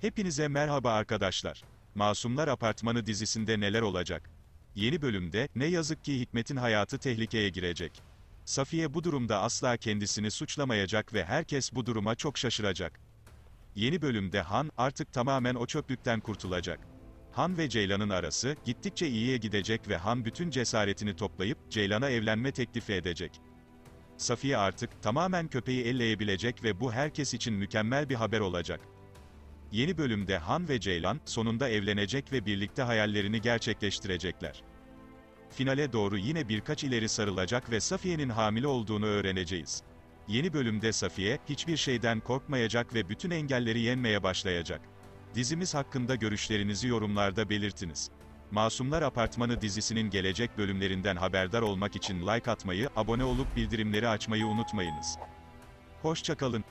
Hepinize merhaba arkadaşlar. Masumlar Apartmanı dizisinde neler olacak? Yeni bölümde, ne yazık ki Hikmet'in hayatı tehlikeye girecek. Safiye bu durumda asla kendisini suçlamayacak ve herkes bu duruma çok şaşıracak. Yeni bölümde Han, artık tamamen o çöplükten kurtulacak. Han ve Ceylan'ın arası, gittikçe iyiye gidecek ve Han bütün cesaretini toplayıp, Ceylan'a evlenme teklifi edecek. Safiye artık, tamamen köpeği elleyebilecek ve bu herkes için mükemmel bir haber olacak. Yeni bölümde Han ve Ceylan, sonunda evlenecek ve birlikte hayallerini gerçekleştirecekler. Finale doğru yine birkaç ileri sarılacak ve Safiye'nin hamile olduğunu öğreneceğiz. Yeni bölümde Safiye, hiçbir şeyden korkmayacak ve bütün engelleri yenmeye başlayacak. Dizimiz hakkında görüşlerinizi yorumlarda belirtiniz. Masumlar Apartmanı dizisinin gelecek bölümlerinden haberdar olmak için like atmayı, abone olup bildirimleri açmayı unutmayınız. Hoşçakalın.